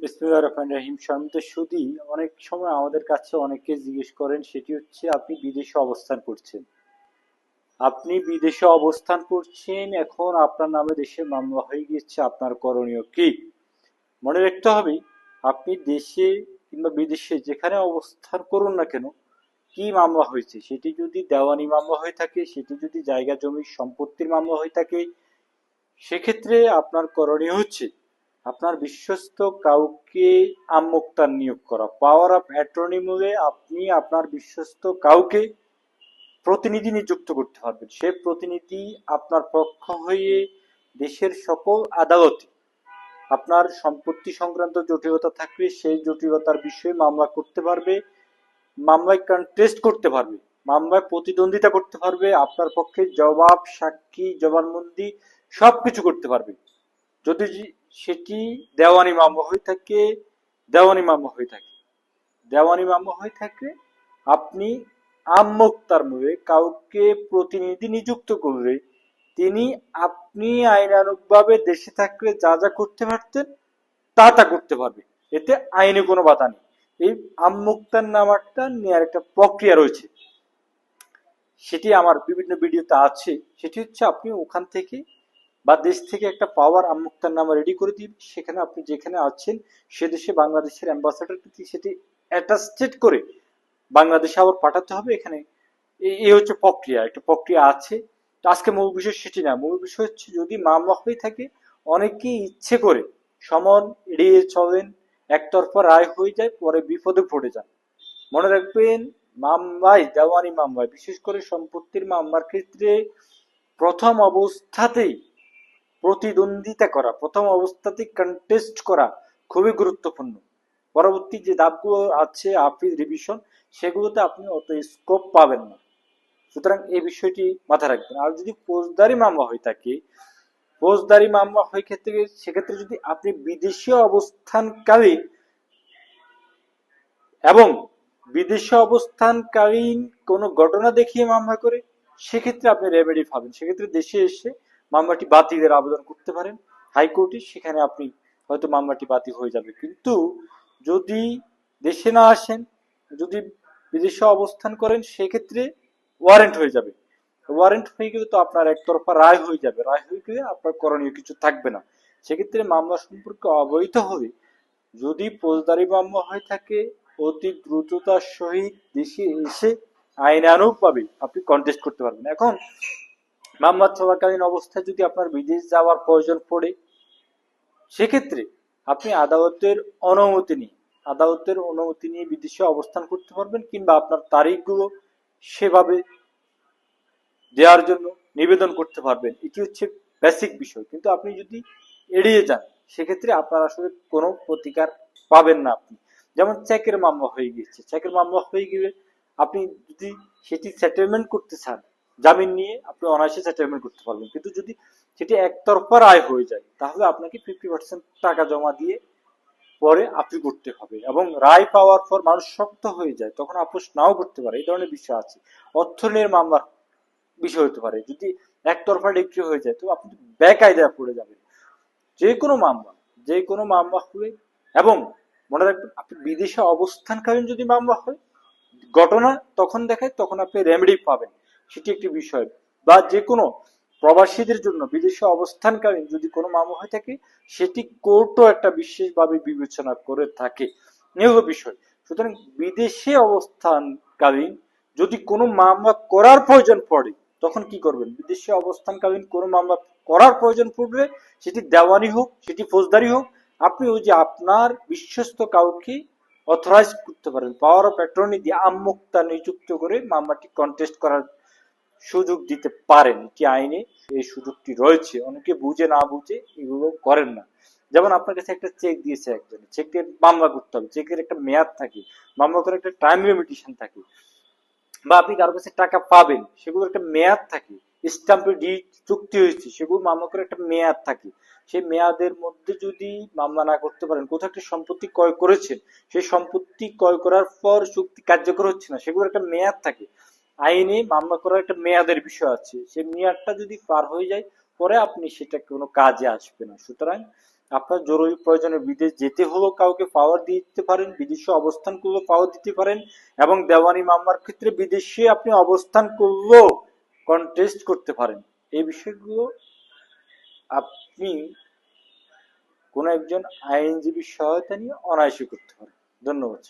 বিসমিল্লাহির রহমানির রহিম সম্মিত সুদী। অনেক সময় আমাদের কাছে অনেকে জিজ্ঞেস করেন, সেটি হচ্ছে, আপনি বিদেশে অবস্থান করছেন। আপনি বিদেশে অবস্থান করছেন, এখন আপনার নামে দেশে মামলা হয়ে গিয়েছে, আপনার করণীয় কি? মনে রাখতে হবে, আপনি দেশে কিংবা বিদেশে যেখানে অবস্থান করুন না কেন, কি মামলা হয়েছে? সেটি যদি দেওয়ানি মামলা হয়ে থাকে, সেটি যদি জায়গা, জমি, সম্পত্তির মামলা হয়ে থাকে, সেক্ষেত্রে আপনার করণীয় হচ্ছে আপনার বিশ্বস্ত কাউকে আমোক্তার নিয়োগ করা। পাওয়ার অফ অ্যাটর্নি মূলে আপনি আপনার বিশ্বস্ত কাউকে প্রতিনিধি নিযুক্ত করতে পারবেন। সে প্রতিনিধি আপনার পক্ষ হয়ে দেশের সকল আদালতে আপনার সম্পত্তি সংক্রান্ত জটিলতা থাকলে সেই জটিলতার বিষয়ে মামলা করতে পারবে, মামলায় কন্টেস্ট করতে পারবে, মামলায় প্রতিদ্বন্দ্বিতা করতে পারবে, আপনার পক্ষে জবাব, সাক্ষী, জবানবন্দি সবকিছু করতে পারবে। যদি সেটি দেওয়ানি মামলা হয়ে থাকে, দেওয়ানি মামলা হয়ে থাকে। দেওয়ানি মামলা হয়ে থাকে, আপনি আমোক্তার মূলে কাউকে প্রতিনিধি নিযুক্ত করলে তিনি আপনি আইনানুগভাবে দেশে থাকলে যা যা করতে পারতেন, তা তা করতে পারবে। এতে আইনে কোনো বাধা নেই। এই আমুক্তার নামারটা নেওয়ার একটা প্রক্রিয়া রয়েছে। সেটি আমার বিভিন্ন ভিডিওতে আছে। সেটি হচ্ছে আপনি ওখান থেকে বা দেশ থেকে একটা পাওয়ার আমুক্তার নামা রেডি করে দিন। সেখানে আপনি যেখানে আছেন, সে দেশে বাংলাদেশের অ্যাম্বাসাডার সেটি অ্যাটাস্টেড করে বাংলাদেশে আবার পাঠাতে হবে এখানে। এই হচ্ছে প্রক্রিয়া। একটা প্রক্রিয়া আছে। আজকে মূল বিষয় সেটি না। মূল বিষয় হচ্ছে যদি মামলা হয়ে থাকে, অনেকেই ইচ্ছে করে সমন এড়িয়ে চলেন, একতরফা রায় হয়ে যায়, পরে বিপদে পড়ে যান। মনে রাখবেন, মামলায়, দেওয়ানি মামলায়, বিশেষ করে সম্পত্তির মামলার ক্ষেত্রে প্রথম অবস্থাতেই প্রতিদ্বন্দ্বিতা করা, প্রথম অবস্থাতে কন্টেস্ট করা খুবই গুরুত্বপূর্ণ। পরবর্তী যে ধাপগুলো আছে আপিল রিভিশন সেগুলোতে আপনি অত স্কোপ পাবেন না। সুতরাং এই বিষয়টি মাথায় রাখবেন। আর যদি ফৌজদারি মামলা হয়ে থাকে, ফৌজদারি মামলা হয়ে ক্ষেত্রে সেক্ষেত্রে যদি আপনি বিদেশে অবস্থানকালীন এবং বিদেশে অবস্থানকালীন কোনো ঘটনা দেখিয়ে মামলা করে, সেক্ষেত্রে আপনি রেমেডি পাবেন। সেক্ষেত্রে দেশে এসে মামলাটি বাতিলের আবেদন করতে পারেন। হাইকোর্টে সেখানে আপনি হয়তো মামলাটি বাতিল হয়ে যাবে। কিন্তু যদি দেশে না আসেন, যদি বিদেশে অবস্থান করেন, সেক্ষেত্রে ওয়ারেন্ট হয়ে যাবে। ওয়ারেন্ট হয়ে গেলে তো আপনার একতরফা রায় হয়ে যাবে। রায় হয়ে গেলে আপনার করণীয় কিছু থাকবে না। সেক্ষেত্রে মামলা সম্পর্কে অবহিত হবে যদি ফৌজদারি মামলা হয়ে থাকে, অতি দ্রুততার সহিত দেশে এসে আইনানুগভাবে আপনি কন্টেস্ট করতে পারবেন। এখন মামলা চলাকালীন অবস্থায় যদি আপনার বিদেশ যাওয়ার প্রয়োজন পড়ে, সেক্ষেত্রে আপনি আদালতের অনুমতি নিয়ে, আদালতের অনুমতি নিয়ে বিদেশে অবস্থান করতে পারবেন কিংবা আপনার তারিখগুলো সেভাবে দেওয়ার জন্য নিবেদন করতে পারবেন। এটি হচ্ছে বেসিক বিষয়। কিন্তু আপনি যদি এড়িয়ে যান, সেক্ষেত্রে আপনার আসলে কোনো প্রতিকার পাবেন না আপনি। যেমন চেকের মামলা হয়ে গিয়েছে। চেকের মামলা হয়ে গেলে আপনি যদি সেটি সেটেলমেন্ট করতে চান জামিন নিয়ে আপনি অনায়াসে সেটেলমেন্ট করতে পারবেন। কিন্তু যদি সেটি একতরফা রায় হয়ে যায়, তাহলে আপনাকে ফিফটি পার্সেন্ট টাকা জমা দিয়ে পরে আপিল করতে হবে এবং রায় পাওয়ার পর মানুষ শক্ত হয়ে যায়, তখন আপোষ নাও করতে পারে। এই ধরনের বিষয় আছে। অর্থনীতির মামলার বিষয় হতে পারে। যদি একতরফা ডিগ্রি হয়ে যায়, তো আপনি বেকায়দায় পড়ে যাবেন। যে কোনো মামলা, যে কোনো মামলা হলে এবং মনে রাখবেন, আপনি বিদেশে অবস্থানকালীন যদি মামলা হয়, ঘটনা তখন দেখায়, তখন আপনি রেমেডি পাবেন। সেটি একটি বিষয়। বা যে কোনো প্রবাসীদের জন্য বিদেশে অবস্থানকালীন যদি কোনো মামলা হয়ে থাকে, সেটি কোর্টও একটা বিশেষভাবে বিবেচনা করে থাকে। নিয়োগ বিষয়। সুতরাং বিদেশে অবস্থানকালীন যদি কোনো মামলা করার প্রয়োজন পড়ে, তখন কি করবেন? বিদেশে অবস্থানকালীন কোনো মামলা করার প্রয়োজন পড়লে সেটি দেওয়ানি হোক, সেটি ফৌজদারি হোক, আপনি ওই যে আপনার বিশ্বস্ত কাউকে অথরাইজ করতে পারেন। পাওয়ার অফ অ্যাটর্নি দিয়ে আমুক্তা নিযুক্ত করে মামলাটি কন্টেস্ট করার সুযোগ দিতে পারেন এটি আইনে এই সুযোগটি রয়েছে। অনেকে বুঝে না বুঝে এগুলো করেন না। যেমন আপনার কাছে একটা চেক দিয়েছে একজন চেকের মামলা করতে হবে। চেকের একটা মেয়াদ থাকে, মামলা করার একটা টাইম লিমিটেশন থাকে। বা আপনি কারও কাছে টাকা পাবেন, সেগুলোর একটা মেয়াদ থাকে। স্টাম্পে ডিট চুক্তি হয়েছে, সেগুলো মামলা করে একটা মেয়াদ থাকে। সেই মেয়াদের মধ্যে যদি মামলা না করতে পারেন, কোথাও একটা সম্পত্তি ক্রয় করেছেন, সেই সম্পত্তি ক্রয় করার পর চুক্তি কার্যকর হচ্ছে না, সেগুলোর একটা মেয়াদ থাকে। আইনে মামলা করার একটা মেয়াদের বিষয় আছে। সেই মেয়াদটা যদি পার হয়ে যায়, পরে আপনি সেটা কোনো কাজে আসবে না। সুতরাং আপনার জরুরি প্রয়োজনে বিদেশ যেতে হলেও কাউকে পাওয়ার দিতে পারেন, বিদেশে অবস্থান করলেও পাওয়ার দিতে পারেন এবং দেওয়ানি মামলার ক্ষেত্রে বিদেশে আপনি অবস্থান করলেও কন্টেস্ট করতে পারেন। এই বিষয়গুলো আপনি কোন একজন আইনজীবীর সহায়তা নিয়ে অনায়াসে করতে পারেন। ধন্যবাদ।